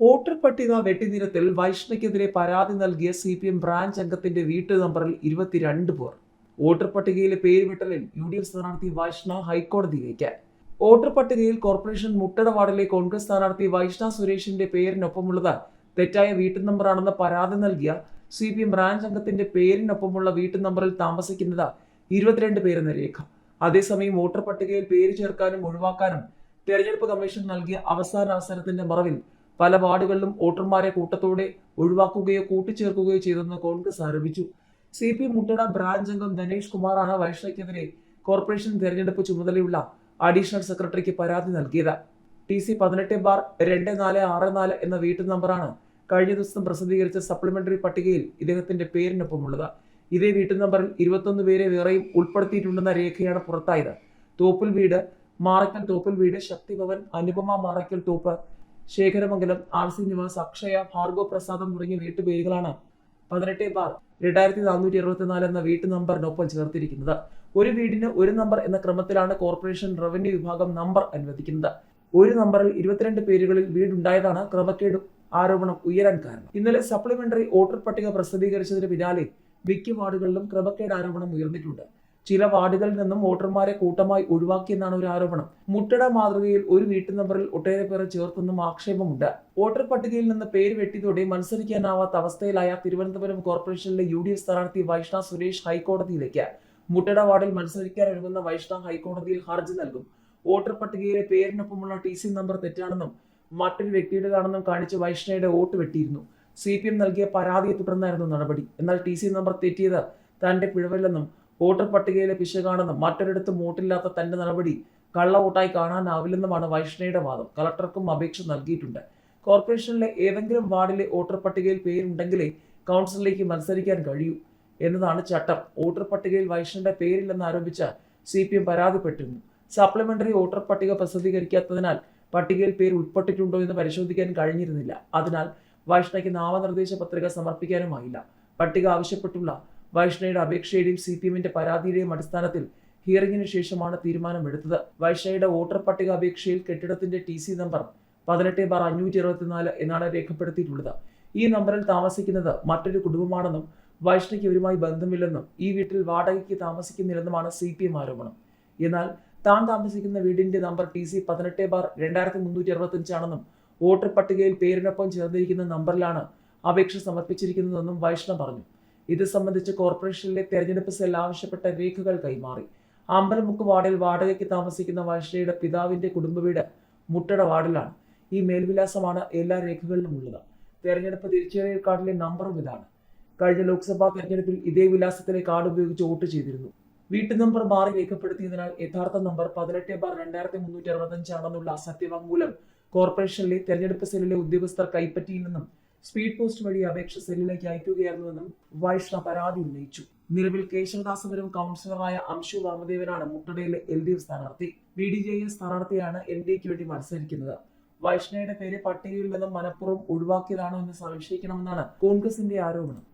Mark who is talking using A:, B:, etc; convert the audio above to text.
A: Voter പട്ടിക വെട്ടിനിരത്തിൽ വൈഷ്ണയ്ക്കെതിരെ പരാതി നൽകിയ സി പി എം ബ്രാഞ്ച് അംഗത്തിന്റെ വീട്ടു നമ്പറിൽ ഇരുപത്തിരണ്ട് പേർ. വോട്ടർ പട്ടികയിലെ പേര് വിട്ടലിൽ യു ഡി എഫ് സ്ഥാനാർത്ഥി വൈഷ്ണ ഹൈക്കോടതിയിലേക്ക്. വോട്ടർ പട്ടികയിൽ കോർപ്പറേഷൻ മുട്ടട വാർഡിലെ കോൺഗ്രസ് സ്ഥാനാർത്ഥി വൈഷ്ണ സുരേഷിന്റെ പേരിനൊപ്പമുള്ളത് തെറ്റായ വീട്ടു നമ്പറാണെന്ന് പരാതി നൽകിയ സി പി എം ബ്രാഞ്ച് അംഗത്തിന്റെ പേരിനൊപ്പമുള്ള വീട്ടു നമ്പറിൽ താമസിക്കുന്നത് ഇരുപത്തിരണ്ട് പേരെന്ന രേഖ. അതേസമയം വോട്ടർ പട്ടികയിൽ പേര് ചേർക്കാനും ഒഴിവാക്കാനും തെരഞ്ഞെടുപ്പ് കമ്മീഷൻ നൽകിയ അവസാന അവസരത്തിന്റെ മറവിൽ പല വാർഡുകളിലും വോട്ടർമാരെ കൂട്ടത്തോടെ ഒഴിവാക്കുകയോ കൂട്ടിച്ചേർക്കുകയോ ചെയ്തെന്ന് കോൺഗ്രസ് ആരോപിച്ചു. സി പി മുട്ടട ബ്രാഞ്ച് അംഗം ധനേഷ് കുമാറാണ് വൈഷ്ണയ്ക്കെതിരെ കോർപ്പറേഷൻ തെരഞ്ഞെടുപ്പ് ചുമതലയുള്ള അഡീഷണൽ സെക്രട്ടറിക്ക് പരാതി നൽകിയത്. ടി സി പതിനെട്ട് ബാർ രണ്ട് നാല് ആറ് നാല് എന്ന വീട്ടു നമ്പറാണ് കഴിഞ്ഞ ദിവസം പ്രസിദ്ധീകരിച്ച സപ്ലിമെന്ററി പട്ടികയിൽ ഇദ്ദേഹത്തിന്റെ പേരിനൊപ്പമുള്ളത്. ഇതേ വീട്ടു നമ്പറിൽ ഇരുപത്തൊന്ന് പേരെ വേറെയും ഉൾപ്പെടുത്തിയിട്ടുണ്ടെന്ന രേഖയാണ് പുറത്തായത്. തോപ്പിൽ വീട് മാറയ്ക്കൽ തോപ്പിൽ വീട് ശക്തിഭവൻ അനുപമ മാറയ്ക്കൽ തോപ്പ് ശേഖരമംഗലം ആർ സി നിവാസ് അക്ഷയ ഭാർഗവ പ്രസാദം തുടങ്ങിയ വീട്ടുപേരുകളാണ് പതിനെട്ട് ബാർ രണ്ടായിരത്തി നാനൂറ്റി അറുപത്തിനാല് എന്ന വീട്ടു നമ്പറിനൊപ്പം ചേർത്തിരിക്കുന്നത്. ഒരു വീടിന് ഒരു നമ്പർ എന്ന ക്രമത്തിലാണ് കോർപ്പറേഷൻ റവന്യൂ വിഭാഗം നമ്പർ അനുവദിക്കുന്നത്. ഒരു നമ്പറിൽ ഇരുപത്തിരണ്ട് പേരുകളിൽ വീടുണ്ടായതാണ് ക്രമക്കേട് ആരോപണം ഉയരാൻ കാരണം. ഇന്നലെ സപ്ലിമെന്ററി വോട്ടർ പട്ടിക പ്രസിദ്ധീകരിച്ചതിന് പിന്നാലെ മിക്ക വാർഡുകളിലും ക്രമക്കേട് ആരോപണം ഉയർന്നിട്ടുണ്ട്. ചില വാർഡുകളിൽ നിന്നും വോട്ടർമാരെ കൂട്ടമായി ഒഴിവാക്കിയെന്നാണ് ഒരു ആരോപണം. മുട്ടട മാതൃകയിൽ ഒരു വീട്ടു നമ്പറിൽ ഒട്ടേറെ പേരെ ചേർത്തെന്നും ആക്ഷേപമുണ്ട്. വോട്ടർ പട്ടികയിൽ നിന്ന് പേര് വെട്ടിയതോടെ മത്സരിക്കാനാവാത്ത അവസ്ഥയിലായ തിരുവനന്തപുരം കോർപ്പറേഷനിലെ യു ഡി എഫ് സ്ഥാനാർത്ഥി വൈഷ്ണ സുരേഷ് ഹൈക്കോടതിയിലേക്ക്. മുട്ടട വാർഡിൽ മത്സരിക്കാൻ ഒരുങ്ങുന്ന വൈഷ്ണ ഹൈക്കോടതിയിൽ ഹർജി നൽകും. വോട്ടർ പട്ടികയിലെ പേരിനൊപ്പമുള്ള ടി സി നമ്പർ തെറ്റാണെന്നും മറ്റൊരു വ്യക്തിയുടേതാണെന്നും കാണിച്ച് വൈഷ്ണയുടെ വോട്ട് വെട്ടിയിരുന്നു. സി പി എം നൽകിയ പരാതിയെ തുടർന്നായിരുന്നു നടപടി. എന്നാൽ ടി സി നമ്പർ തെറ്റിയത് തന്റെ പിഴവല്ലെന്നും വോട്ടർ പട്ടികയിലെ പിശകാണെന്നും മറ്റൊരിടത്തും വോട്ടില്ലാത്ത തന്റെ നടപടി കള്ള വോട്ടായി കാണാനാവില്ലെന്നുമാണ് വൈഷ്ണയുടെ വാദം. കളക്ടർക്കും അപേക്ഷ നൽകിയിട്ടുണ്ട്. കോർപ്പറേഷനിലെ ഏതെങ്കിലും വാർഡിലെ വോട്ടർ പട്ടികയിൽ പേരുണ്ടെങ്കിലേ കൗൺസിലിലേക്ക് മത്സരിക്കാൻ കഴിയൂ എന്നതാണ് ചട്ടം. വോട്ടർ പട്ടികയിൽ വൈഷ്ണയുടെ പേരില്ലെന്ന് ആരോപിച്ച സി പി എം പരാതിപ്പെട്ടിരുന്നു. സപ്ലിമെന്ററി വോട്ടർ പട്ടിക പ്രസിദ്ധീകരിക്കാത്തതിനാൽ പട്ടികയിൽ പേര് ഉൾപ്പെട്ടിട്ടുണ്ടോ എന്ന് പരിശോധിക്കാൻ കഴിഞ്ഞിരുന്നില്ല. അതിനാൽ വൈഷ്ണയ്ക്ക് നാമനിർദ്ദേശ പത്രിക സമർപ്പിക്കാനുമായില്ല. പട്ടിക ആവശ്യപ്പെട്ടുള്ള വൈഷ്ണയുടെ അപേക്ഷയുടെയും സി പി എമ്മിന്റെ പരാതിയുടെയും അടിസ്ഥാനത്തിൽ ഹിയറിംഗിന് ശേഷമാണ് തീരുമാനമെടുത്തത്. വൈഷ്ണയുടെ വോട്ടർ പട്ടിക അപേക്ഷയിൽ കെട്ടിടത്തിന്റെ ടി സി നമ്പർ പതിനെട്ട് ബാർ അഞ്ഞൂറ്റി ഇരുപത്തിനാല് എന്നാണ് രേഖപ്പെടുത്തിയിട്ടുള്ളത്. ഈ നമ്പറിൽ താമസിക്കുന്നത് മറ്റൊരു കുടുംബമാണെന്നും വൈഷ്ണയ്ക്ക് ഇവരുമായി ബന്ധമില്ലെന്നും ഈ വീട്ടിൽ വാടകയ്ക്ക് താമസിക്കുന്നില്ലെന്നുമാണ് സി പി എം ആരോപണം. എന്നാൽ താൻ താമസിക്കുന്ന വീടിന്റെ നമ്പർ ടി സി പതിനെട്ട് ബാർ രണ്ടായിരത്തി മുന്നൂറ്റി അറുപത്തഞ്ചാണെന്നും വോട്ടർ പട്ടികയിൽ പേരിനൊപ്പം ചേർന്നിരിക്കുന്ന നമ്പറിലാണ് അപേക്ഷ സമർപ്പിച്ചിരിക്കുന്നതെന്നും വൈഷ്ണ പറഞ്ഞു. ഇത് സംബന്ധിച്ച് കോർപ്പറേഷനിലെ തെരഞ്ഞെടുപ്പ് സെൽ ആവശ്യപ്പെട്ട രേഖകൾ കൈമാറി. അമ്പലമുക്ക് വാർഡിൽ വാടകയ്ക്ക് താമസിക്കുന്ന വൈഷ്ണയുടെ പിതാവിന്റെ കുടുംബവീട് മുട്ടട വാർഡിലാണ്. ഈ മേൽവിലാസമാണ് എല്ലാ രേഖകളിലും ഉള്ളത്. തെരഞ്ഞെടുപ്പ് തിരിച്ചറിയൽ കാർഡിലെ നമ്പറും ഇതാണ്. കഴിഞ്ഞ ലോക്സഭാ തെരഞ്ഞെടുപ്പിൽ ഇതേ വിലാസത്തിലെ കാർഡ് ഉപയോഗിച്ച് വോട്ട് ചെയ്തിരുന്നു. വീട്ടു നമ്പർ മാറി രേഖപ്പെടുത്തിയതിനാൽ യഥാർത്ഥ നമ്പർ പതിനെട്ട് ബാർ രണ്ടായിരത്തി മുന്നൂറ്റി അറുപത്തഞ്ചാണെന്നുള്ള സത്യവാങ്മൂലം കോർപ്പറേഷനിലെ തെരഞ്ഞെടുപ്പ് സെല്ലിലെ ഉദ്യോഗസ്ഥർ കൈപ്പറ്റിയില്ലെന്നും സ്പീഡ് പോസ്റ്റ് വഴി അപേക്ഷ സെല്ലിലേക്ക് അയക്കുകയായിരുന്നുവെന്നും വൈഷ്ണ പരാതി ഉന്നയിച്ചു. നിലവിൽ കേശവദാസപുരം കൗൺസിലറായ അംശു വാമദേവനാണ് മുട്ടടയിലെ എൽ ഡി എഫ് സ്ഥാനാർത്ഥി. ബി ഡി ജെ എസ് സ്ഥാനാർത്ഥിയാണ് എൻ ഡി എക്ക് വേണ്ടി മത്സരിക്കുന്നത്. വൈഷ്ണയുടെ പേര് പട്ടികയിൽ നിന്നും മനഃപൂർവം ഒഴിവാക്കിയതാണോ എന്ന് സംശയിക്കണമെന്നാണ് കോൺഗ്രസിന്റെ ആരോപണം.